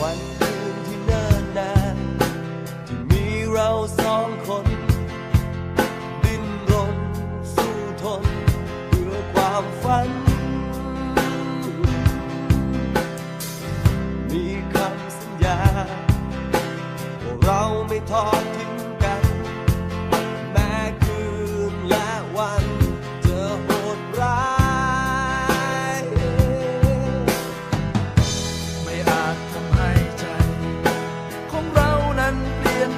วันคืนที่เนิ่นนานที่มีเราสองคน ดิ้นรนสู้ทนเพื่อความฝัน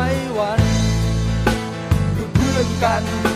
ว้วันคือเพื่อนกัน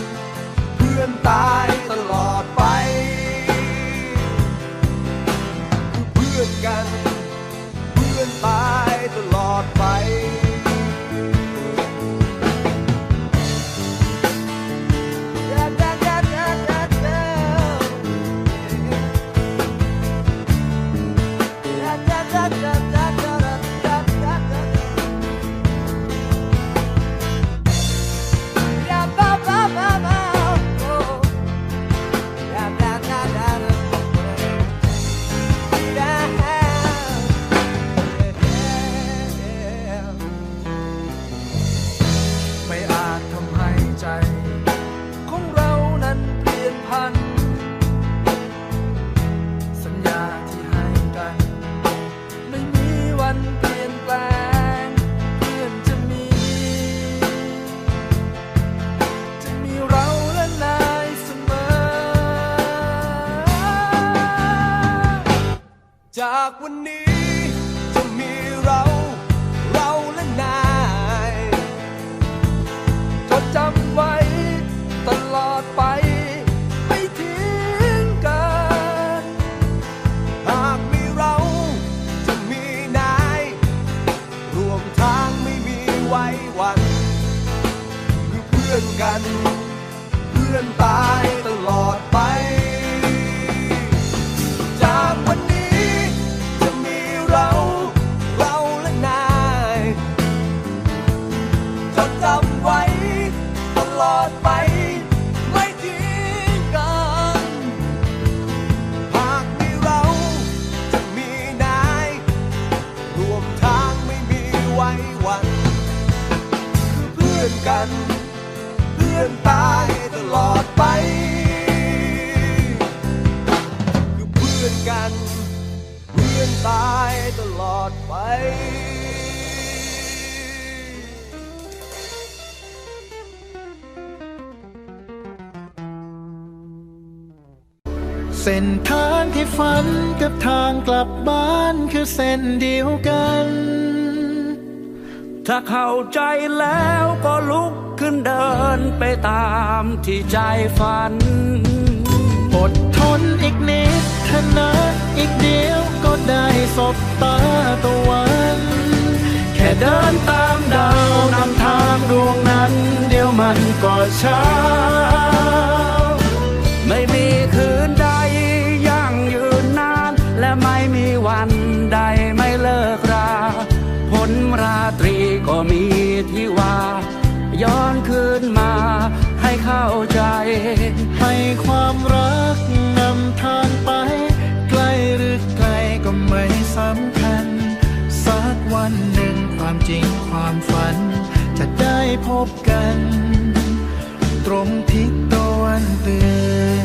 ากวันนี้จะมีเรา เราและนายจดจำไว้ตลอดไป ไม่ทิ้งกัน หากมีเราจะมีนาย รวมทางไม่มีไว้วัน คือเพื่อนกัน เพื่อนตายตลอดไป คือเพื่อนกัน เพื่อนตายตลอดไปเส้นทางที่ฝันกับทางกลับบ้านคือเส้นเดียวกัน ถ้าเข้าใจแล้วก็ลุกขึ้นเดินไปตามที่ใจฝัน อดทนอีกนิดเถอะนะอีกเดียวก็ได้สบตาตะวัน แค่เดินตามดาวนำทางดวงนั้น เดี๋ยวมันก็ช้า สำคัญ สักวันหนึ่งความจริงความฝัน จะได้พบกัน ตรงทิศตะวันเตือน